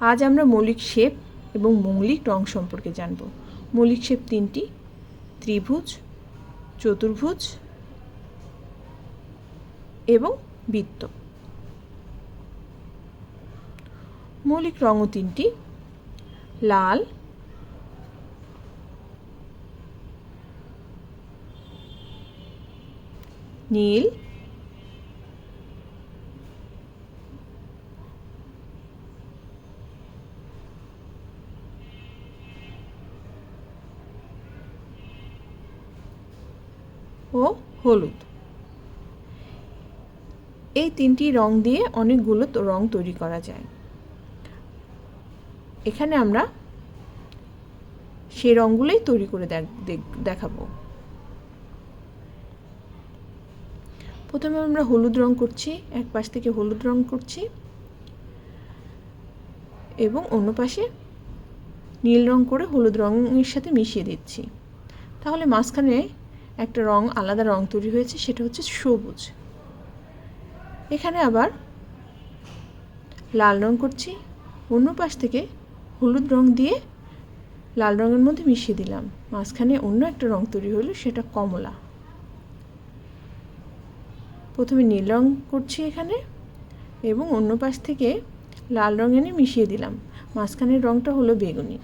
আজ আমরা মৌলিক শেপ এবং মৌলিক রং সম্পর্কে জানব। মৌলিক শেপ তিনটি, ত্রিভুজ, চতুর্ভুজ এবং বৃত্ত। মৌলিক রঙও তিনটি, লাল, নীল ও হলুদ। এই তিনটি রং দিয়ে অনেকগুলো রং তৈরি করা যায়। এখানে আমরা সেই রঙগুলোই তৈরি করে দেখ- দেখ- দেখাবো। প্রথমে আমরা হলুদ রং করছি, এক পাশ থেকে হলুদ রং করছি এবং অন্য পাশে নীল রং করে হলুদ রঙের সাথে মিশিয়ে দিচ্ছি। তাহলে মাঝখানে একটা রং, আলাদা রং তৈরি হয়েছে, সেটা হচ্ছে সবুজ। এখানে আবার লাল রং করছি, অন্য পাশ থেকে হলুদ রং দিয়ে লাল রঙের মধ্যে মিশিয়ে দিলাম। মাঝখানে অন্য একটা রং তৈরি হলো, সেটা কমলা। প্রথমে নীল রং করছি এখানে, এবং অন্য পাশ থেকে লাল রং এনে মিশিয়ে দিলাম। মাঝখানের রংটা হলো বেগুনি।